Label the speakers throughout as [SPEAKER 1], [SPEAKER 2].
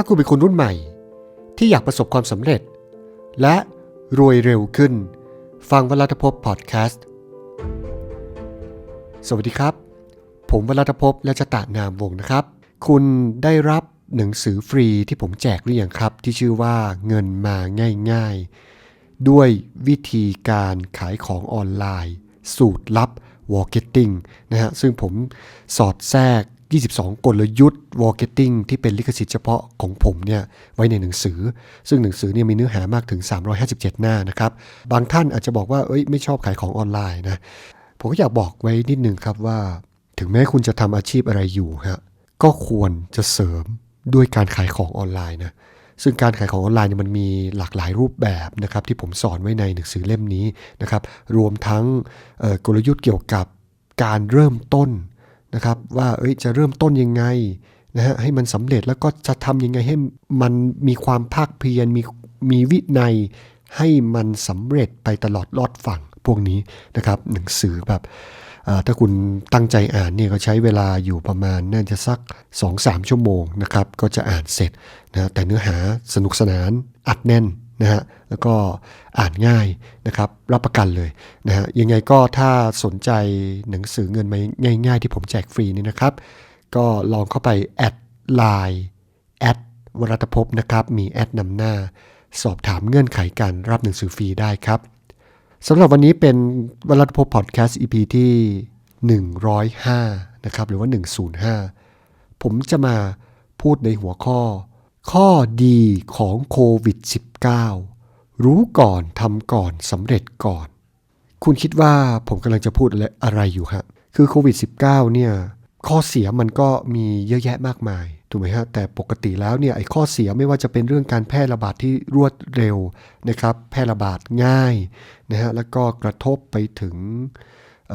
[SPEAKER 1] ถ้าคุณเป็นคนรุ่นใหม่ ที่อยากประสบความสำเร็จ และรวยเร็วขึ้น ฟังวลัตภพพอดแคสต์ สวัสดีครับ ผมวลัตภพและจะตะนามวงศ์นะครับ คุณได้รับหนังสือฟรีที่ผมแจกหรือยังครับ ที่ชื่อว่าเงินมาง่าย ๆ ด้วยวิธีการขายของออนไลน์ สูตรลับ Marketing นะฮะซึ่งผมสอดแทรก 22 กลยุทธ์ Marketing ที่เป็นลิขสิทธิ์เฉพาะของผมเนี่ยไว้ในหนังสือ ซึ่งหนังสือเนี่ยมีเนื้อหามากถึง 357 หน้านะครับ บางท่านอาจจะบอกว่าเอ้ยไม่ชอบขายของออนไลน์นะ ผมก็อยากบอกไว้นิดนึงครับว่า ถึงแม้คุณจะทำอาชีพอะไรอยู่ฮะก็ควรจะเสริมด้วยการขายของออนไลน์นะซึ่งการขายของออนไลน์เนี่ยมันมีหลากหลายรูปแบบนะครับที่ผมสอนไว้ในหนังสือเล่มนี้นะครับรวมทั้งกลยุทธ์เกี่ยวกับการเริ่มต้น นะครับว่าเอ้ยจะเริ่มต้นยังไงนะฮะให้มันสำเร็จแล้วก็จะทำยังไงให้มันมีความภาคเพียรมีมีวินัยให้มันสำเร็จไปตลอดรอดฝั่งพวกนี้นะครับหนังสือแบบถ้าคุณตั้งใจอ่านเนี่ยก็ใช้เวลาอยู่ประมาณน่าจะสัก 2-3 ชั่วโมงนะครับก็จะอ่านเสร็จนะแต่เนื้อหาสนุกสนานอัดแน่น นะฮะแล้วก็อ่านง่ายนะครับรับประกันเลยนะฮะยังไงก็ถ้าสนใจหนังสือเงินมาง่ายๆ ที่ผมแจกฟรีนี่นะครับ ก็ลองเข้าไปแอดไลน์แอดวรัตภพนะครับ มีแอดนำหน้า สอบถามเงื่อนไขการรับหนังสือฟรีได้ครับสำหรับวันนี้เป็นวรัตภพพอดแคสต์ EP ที่ 105 นะครับ หรือว่า 105 ผมจะมาพูดในหัวข้อ ข้อดีของโควิด -19 9. รู้ก่อนทำก่อนสำเร็จก่อน คุณคิดว่าผมกำลังจะพูดอะไรอะไรอยู่ฮะคือโควิด -19 เนี่ยข้อเสียมันก็มีเยอะแยะมากมายถูกไหมฮะแต่ปกติแล้วเนี่ยไอ้ข้อเสียไม่ว่าจะเป็นเรื่องการแพร่ระบาดที่รวดเร็วนะครับ แพร่ระบาดง่ายนะฮะแล้วก็กระทบไปถึงเ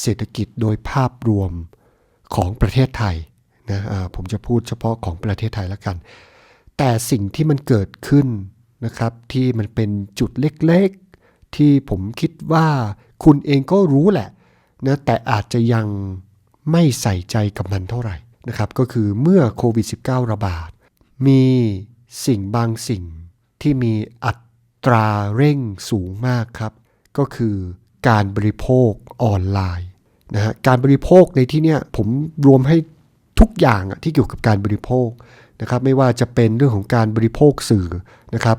[SPEAKER 1] เศรษฐกิจโดยภาพรวมของประเทศไทยนะผมจะพูดเฉพาะของประเทศไทยแล้วกัน แต่สิ่งที่มันเกิดขึ้น นะครับ ที่มันเป็นจุดเล็กๆ ที่ผมคิดว่าคุณเองก็รู้แหละนะแต่อาจจะยังไม่ใส่ใจกับมันเท่าไหร่นะครับ ก็คือเมื่อโควิด -19 ระบาด มีสิ่งบางสิ่งที่มีอัตราเร่งสูงมากครับ ก็คือการบริโภคออนไลน์นะฮะการบริโภคในที่เนี้ยผมรวมให้ทุกอย่างอะที่เกี่ยวกับการบริโภค นะครับไม่ว่าจะเป็นเรื่องของการบริโภคสื่อนะครับ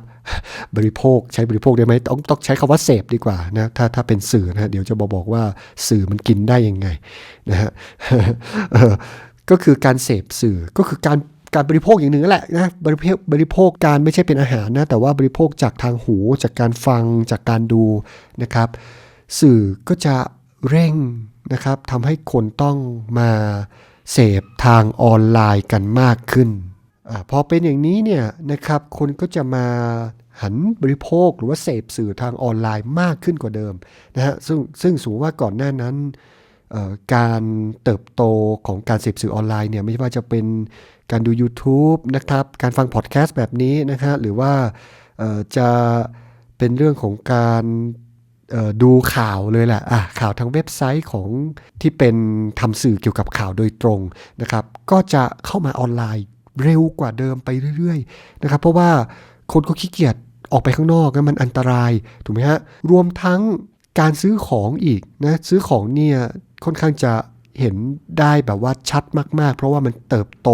[SPEAKER 1] บริโภคใช้บริโภคได้ไหมต้องต้องใช้คำว่าเสพดีกว่านะถ้าถ้าเป็นสื่อนะเดี๋ยวจะบอกบอกว่าสื่อมันกินได้ยังไงนะฮะก็คือการเสพสื่อก็คือการการบริโภคอย่างหนึ่งนั่นแหละนะบริโภคบริโภคการไม่ใช่เป็นอาหารนะแต่ว่าบริโภคจากทางหูจากการฟังจากการดูนะครับ สื่อก็จะเร่งนะครับทำให้คนต้องมาเสพทางออนไลน์กันมากขึ้น อพอเป็นอย่างนี้เนี่ยนะครับคนก็จะมาหันบริโภคหรือว่าเสพสื่อทางออนไลน์มากขึ้นกว่าเดิมนะฮะซึ่งซึ่งสูงว่าก่อนหน้านั้นการเติบโตของการเสพสื่อออนไลน์เนี่ยไม่ว่าจะเป็นการดู YouTube นะครับ การฟังพอดแคสต์แบบนี้นะฮะหรือว่าจะเป็นเรื่องของการดูข่าวเลยแหละะข่าวทางเว็บไซต์ของที่เป็นทำสื่อเกี่ยวกับข่าวโดยตรงนะครับ ก็จะเข้ามาออนไลน์ เร็วกว่าเดิมไปเรื่อยๆนะครับเพราะว่าคนก็ขี้เกียจออกไปข้างนอกนะมันอันตรายถูกไหมฮะรวมทั้งการซื้อของอีกนะซื้อของเนี่ยค่อนข้างจะเห็นได้แบบว่าชัดมากๆ เพราะว่ามันเติบโต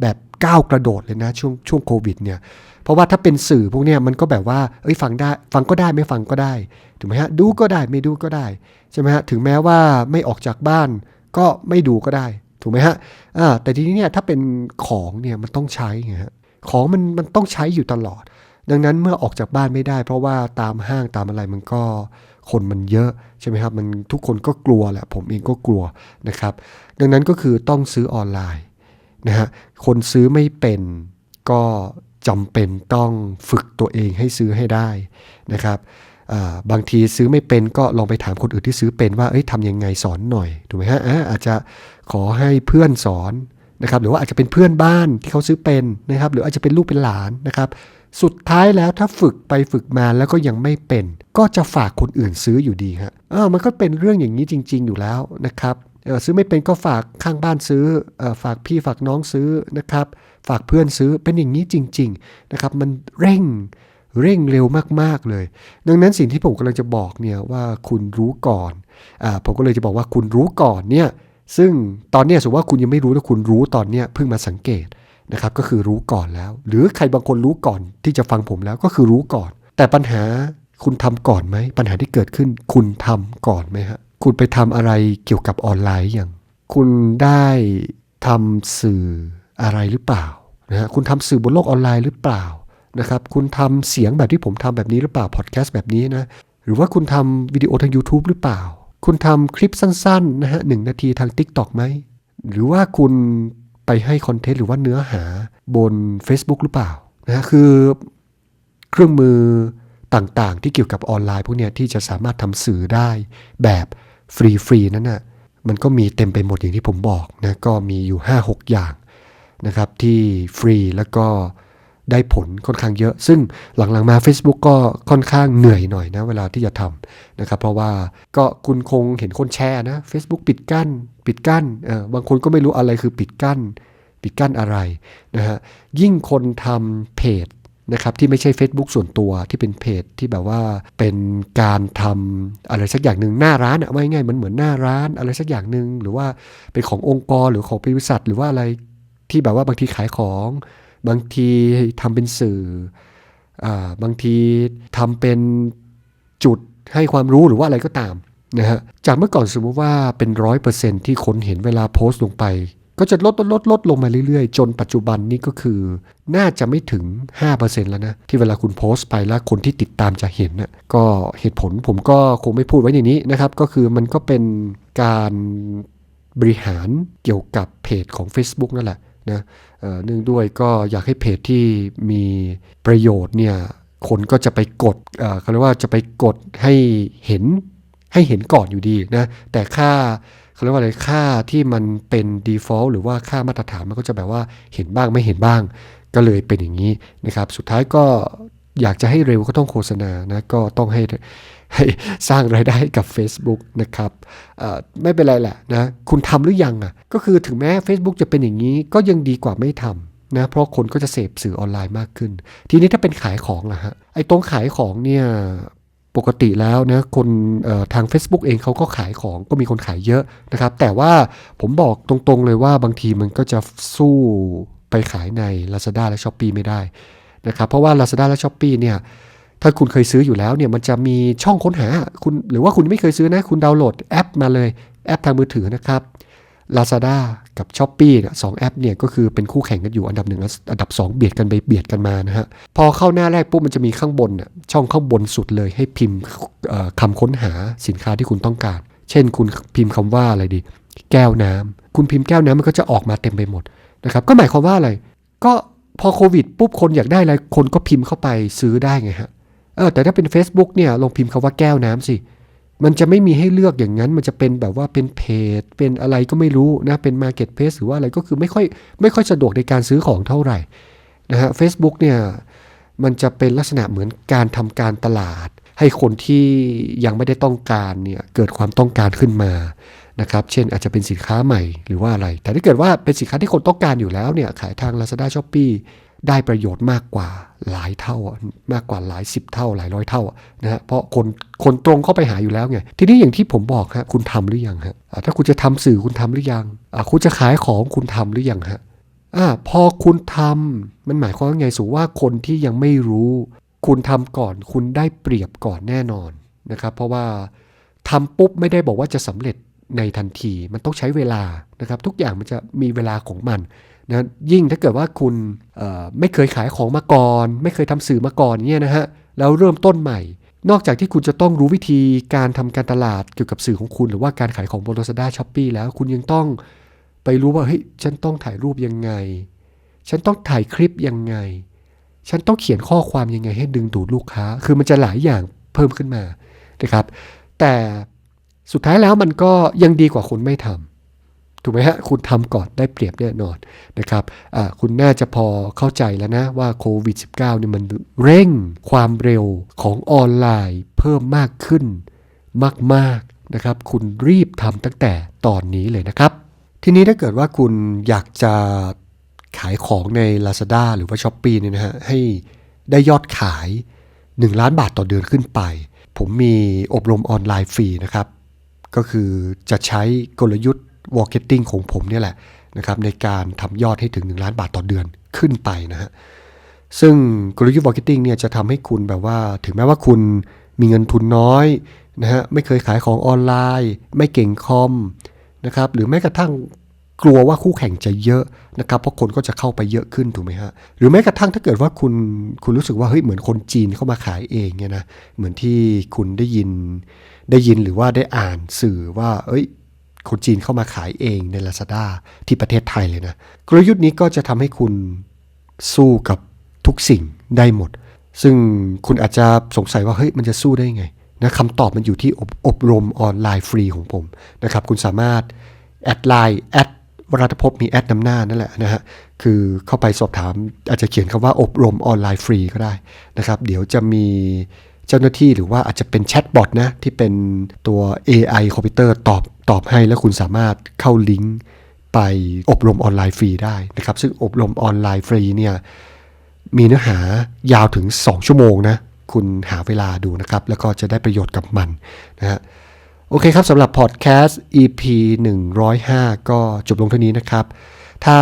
[SPEAKER 1] แบบก้าวกระโดดเลยนะช่วงช่วงโควิดเนี่ยเพราะว่าถ้าเป็นสื่อพวกเนี้ยมันก็แบบว่าเอ้ยฟังได้ฟังก็ได้ไม่ฟังก็ได้ถูกไหมฮะดูก็ได้ไม่ดูก็ได้ใช่ไหมฮะถึงแม้ว่าไม่ออกจากบ้านก็ไม่ดูก็ได้ ถูกไหมฮะอ่าแต่ทีนี้เนี่ยถ้าเป็นของเนี่ยมันต้องใช้ไงฮะของมันมันต้องใช้อยู่ตลอด ดังนั้นเมื่อออกจากบ้านไม่ได้ เพราะว่าตามห้างตามอะไรมันก็คนมันเยอะใช่ไหมครับมันทุกคนก็กลัวแหละผมเองก็กลัวนะครับ ดังนั้นก็คือต้องซื้อออนไลน์นะฮะคนซื้อไม่เป็นก็จำเป็นต้องฝึกตัวเองให้ซื้อให้ได้นะครับ บางทีซื้อไม่เป็นก็ลองไปถามคนอื่นที่ซื้อเป็นว่าเอ้ยทำยังไงสอนหน่อยถูกไหมฮะอาจจะขอให้เพื่อนสอนนะครับหรือว่าอาจจะเป็นเพื่อนบ้านที่เขาซื้อเป็นนะครับ หรืออาจจะเป็นลูกเป็นหลานนะครับ สุดท้ายแล้วถ้าฝึกไปฝึกมาแล้วก็ยังไม่เป็น ก็จะฝากคนอื่นซื้ออยู่ดีฮะเออมันก็เป็นเรื่องอย่างนี้จริง ๆ อยู่แล้วนะครับเออซื้อไม่เป็นก็ฝากข้างบ้านซื้อออฝากพี่ฝากน้องซื้อนะครับ ฝากเพื่อนซื้อเป็นอย่างนี้จริง ๆ นะครับ มันเร่ง เร่งเร็วมากๆเลย ดังนั้นสิ่งที่ผมกำลังจะบอกเนี่ยว่าคุณรู้ก่อนอ่าผมก็เลยจะบอกว่าคุณรู้ก่อนเนี่ยซึ่งตอนเนี้ยสมมติว่าคุณยังไม่รู้แล้วคุณรู้ตอนเนี้ยเพิ่งมาสังเกตนะครับก็คือรู้ก่อนแล้ว หรือใครบางคนรู้ก่อนที่จะฟังผมแล้วก็คือรู้ก่อน แต่ปัญหาคุณทำก่อนไหม ปัญหาที่เกิดขึ้น คุณทำก่อนไหมฮะคุณไปทำอะไรเกี่ยวกับออนไลน์อย่าง คุณได้ทำสื่ออะไรหรือเปล่านะฮะคุณทำสื่อบนโลกออนไลน์หรือเปล่า นะครับ คุณทำเสียงแบบที่ผมทำแบบนี้หรือเปล่าพอดแคสต์แบบนี้นะ หรือว่าคุณทำวิดีโอทาง YouTube หรือเปล่า คุณทำคลิปสั้นๆนะฮะหนึ่งนาทีทาง TikTok ไหม หรือว่าคุณไปให้คอนเทนต์หรือว่าเนื้อหาบน Facebook หรือเปล่านะฮะคือเครื่องมือต่างๆ ที่เกี่ยวกับออนไลน์พวกเนี้ยที่จะสามารถทำสื่อได้แบบฟรีๆนั้นน่ะมันก็มีเต็มไปหมดอย่างที่ผมบอกนะก็มีอยู่ 5-6 อย่างนะครับที่ฟรีแล้วก็ ได้ผลค่อนข้างเยอะ ซึ่งหลังๆมา Facebook ก็ค่อนข้างเหนื่อยหน่อยนะเวลาที่จะทำนะครับ เพราะว่าก็คุณคงเห็นคนแชร์นะ Facebook ปิดกั้น ปิดกั้นเออบางคนก็ไม่รู้อะไรคือปิดกั้น ปิดกั้นอะไรนะฮะยิ่งคนทำเพจนะครับที่ไม่ใช่ Facebook ส่วนตัวที่เป็นเพจที่แบบว่าเป็นการทำอะไรสักอย่างหนึ่งหน้าร้านอะว่ง่ายมันเหมือนหน้าร้านอะไรสักอย่างหนึ่งหรือว่าเป็นขององค์กรหรือของบริษัทหรือว่าอะไรที่แบบว่าบางทีขายของ บางทีทำเป็นสื่ออบางทีทำเป็นจุดให้ความรู้หรือว่าอะไรก็ตามนะฮะจากเมื่อก่อนสมมติว่าเป็นร้อยเปอร์เซ็นที่คนเห็นเวลาโพสต์ลงไป ก็จะลดลดลดลดลงมาเรื่อยๆ จนปัจจุบันนี้ก็คือ น่าจะไม่ถึง 5%แล้วนะ ที่เวลาคุณโพสต์ไปแล้วคนที่ติดตามจะเห็นนะก็เหตุผลผมก็คงไม่พูดไว้ในนี้นะครับ ก็คือมันก็เป็นการบริหารเกี่ยวกับเพจของ Facebook นั่นแหละ นะเนื่องด้วยก็อยากให้เพจที่มีประโยชน์เนี่ยคนก็จะไปกดเอ่อเขาเรียกว่าจะไปกดให้เห็นให้เห็นก่อนอยู่ดีนะแต่ค่าเขาเรียกว่าอะไรค่าที่มันเป็น default หรือว่าค่ามาตรฐานมันก็จะแบบว่าเห็นบ้างไม่เห็นบ้าง ก็เลยเป็นอย่างนี้นะครับ สุดท้ายก็อยากจะให้เร็วก็ต้องโฆษณานะก็ต้องให้ ให้สร้างรายได้กับ Facebook นะครับไม่เป็นไรแหละนะคุณทำหรือยังอะก็คือถึงแม้ Facebook จะเป็นอย่างนี้ก็ยังดีกว่าไม่ทำนะเพราะคนก็จะเสพสื่อออนไลน์มากขึ้น ทีนี้ถ้าเป็นขายของล่ะฮะไอ้ตรงขายของเนี่ยปกติแล้วนะคนทาง Facebook เองเขาก็ขายของก็มีคนขายเยอะนะครับ แต่ว่าผมบอกตรงๆเลยว่าบางทีมันก็จะสู้ไปขายใน Lazada และ s h อ p e e ไม่ได้นะครับเพราะว่า Lazada และ s h อ p e e เนี่ย ถ้าคุณเคยซื้ออยู่แล้วเนี่ยมันจะมีช่องค้นหาคุณหรือว่าคุณไม่เคยซื้อนะคุณดาวน์โหลดแอปมาเลยแอปทางมือถือนะครับ Lazada กับ s h อ p e e เนี่ยสองแอปเนี่ยก็คือเป็นคู่แข่งกันอยู่อันดับหนึ่งอันดับ 2 เบียดกันไปเบียดกันมานะฮะพอเข้าหน้าแรกปุ๊บมันจะมีข้างบนน่ะช่องข้างบนสุดเลยให้พิมพ์เอ่อคำค้นหาสินค้าที่คุณต้องการ เช่นคุณพิมพ์คำว่าอะไรดี แก้วน้ำคุณพิมพ์แก้วน้ำมันก็จะออกมาเต็มไปหมดนะครับก็หมายความว่าอะไร ก็พอโควิดปุ๊บคนอยากได้อะไรคนก็พิมพ์เข้าไปซื้อได้ไงฮะ เออแต่ถ้าเป็น Facebook เนี่ยลองพิมพ์คำว่าแก้วน้ำสิ มันจะไม่มีให้เลือกอย่างนั้น มันจะเป็นแบบว่าเป็นเพจ เป็นอะไรก็ไม่รู้นะ เป็น Marketplace หรือว่าอะไรก็คือไม่ค่อยไม่ค่อยสะดวกในการซื้อของเท่าไหร่นะฮะ Facebook เนี่ยมันจะเป็นลักษณะเหมือนการทำการตลาด ให้คนที่ยังไม่ได้ต้องการเนี่ยเกิดความต้องการขึ้นมานะครับ เช่นอาจจะเป็นสินค้าใหม่หรือว่าอะไร แต่ถ้าเกิดว่าเป็นสินค้าที่คนต้องการอยู่แล้วเนี่ยขายทาง Lazada Shopee ได้ประโยชน์มากกว่าหลายเท่ามากกว่าหลายสิบเท่าหลายร้อยเท่านะฮะเพราะคนคนตรงเข้าไปหาอยู่แล้วไงทีนี้อย่างที่ผมบอกฮะคุณทำหรือยังฮะถ้าคุณจะทำสื่อคุณทำหรือยังคุณจะขายของคุณทำหรือยังฮะอ่าพอคุณทำมันหมายความว่าไงสูว่าคนที่ยังไม่รู้ คุณทำก่อน คุณได้เปรียบก่อนแน่นอนนะครับ เพราะว่าทำปุ๊บไม่ได้บอกว่าจะสำเร็จในทันที มันต้องใช้เวลานะครับ ทุกอย่างมันจะมีเวลาของมัน นะยิ่งถ้าเกิดว่าคุณไม่เคยขายของมาก่อน ไม่เคยทำสื่อมาก่อนเนี่ยนะฮะแล้วเริ่มต้นใหม่ นอกจากที่คุณจะต้องรู้วิธีการทำการตลาดเกี่ยวกับสื่อของคุณ หรือว่าการขายของบน Lazada Shopee แล้ว คุณยังต้องไปรู้ว่าเฮ้ยฉันต้องถ่ายรูปยังไง ฉันต้องถ่ายคลิปยังไง ฉันต้องเขียนข้อความยังไงให้ดึงดูดลูกค้า คือมันจะหลายอย่างเพิ่มขึ้นมานะครับ แต่สุดท้ายแล้วมันก็ยังดีกว่าคุณไม่ทำ ถูกไหมฮะคุณทำก่อนได้เปรียบแน่นอนนะครับคุณน่าจะพอเข้าใจแล้วนะว่าโควิด -19 เนี่ยมันเร่งความเร็วของออนไลน์เพิ่มมากขึ้นมากๆนะครับ คุณรีบทำตั้งแต่ตอนนี้เลยนะครับ ทีนี้ถ้าเกิดว่าคุณอยากจะขายของใน Lazada หรือว่า s h อ p e e เนี่ยนะฮะให้ได้ยอดขาย 1 ล้านบาทต่อเดือนขึ้นไป ผมมีอบรมออนไลน์ฟรีนะครับ ก็คือจะใช้กลยุทธ์ marketing ของผมเนี่ยแหละนะครับในการทำยอดให้ถึง 1 ล้านบาทต่อเดือนขึ้นไปนะฮะซึ่งกลยุทธ์ marketing เนี่ยจะทำให้คุณแบบว่า ถึงแม้ว่าคุณมีเงินทุนน้อยนะฮะไม่เคยขายของออนไลน์ ไม่เก่งคอมนะครับหรือแม้กระทั่งกลัวว่าคู่แข่งจะเยอะนะครับเพราะคนก็จะเข้าไปเยอะขึ้นถูกไหมฮะหรือแม้กระทั่งถ้าเกิดว่าคุณคุณรู้สึกว่าเฮ้ยเหมือนคนจีนเข้ามาขายเองเนี่ยนะเหมือนที่คุณได้ยินได้ยินหรือว่าได้อ่านสื่อว่า เอ้ย คนจีนเข้ามาขายเองใน Lazada ที่ประเทศไทยเลยนะ กลยุทธ์นี้ก็จะทำให้คุณสู้กับทุกสิ่งได้หมด ซึ่งคุณอาจจะสงสัยว่าเฮ้ยมันจะสู้ได้ไงนะคำตอบมันอยู่ที่อบอบรมออนไลน์ฟรีของผมนะครับ คุณสามารถแอดไลน์แอดวรัตภพมีแอดนำหน้านั่นแหละนะฮะ คือเข้าไปสอบถามอาจจะเขียนคำว่าอบรมออนไลน์ฟรีก็ได้นะครับ เดี๋ยวจะมี เจ้าหน้าที่หรือว่าอาจจะเป็นแชทบอทนะที่เป็นตัว AI คอมพิวเตอร์ตอบตอบให้แล้วคุณสามารถเข้าลิงก์ไปอบรมออนไลน์ฟรีได้นะครับ ซึ่งอบรมออนไลน์ฟรีเนี่ยมีเนื้อหายาวถึง 2 ชั่วโมงนะ คุณหาเวลาดูนะครับ แล้วก็จะได้ประโยชน์กับมันนะฮะโอเคครับสำหรับพอดแคสต์ EP 105 ก็จบลงเท่านี้นะครับ ถ้า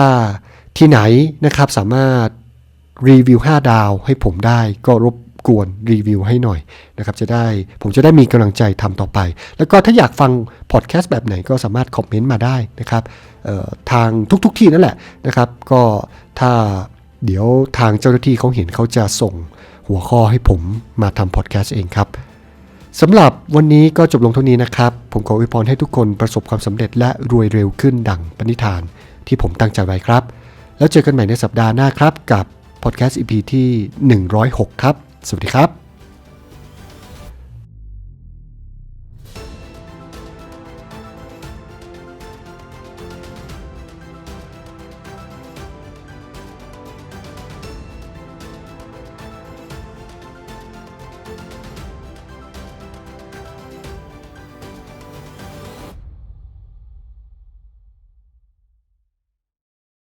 [SPEAKER 1] ที่ไหนนะครับสามารถรีวิว 5 ดาวให้ผมได้ก็รบ กวนรีวิวให้หน่อยนะครับจะได้ผมจะได้มีกำลังใจทำต่อไป แล้วก็ถ้าอยากฟังพอดแคสต์แบบไหนก็สามารถคอมเมนต์มาได้นะครับทางทุกๆทที่นั่นแหละนะครับก็ถ้าเดี๋ยวทางเจ้าหน้าที่เขาเห็นเขาจะส่งหัวข้อให้ผมมาทำพอดแคสต์เองครับสำหรับวันนี้ก็จบลงเท่านี้นะครับ ผมขออวยพรให้ทุกคนประสบความสำเร็จและรวยเร็วขึ้นดังปณิธานที่ผมตั้งใจไว้ครับ แล้วเจอกันใหม่ในสัปดาห์หน้าครับกับพอดแคสต์ EP ที่ 106 ครับ สวัสดีครับ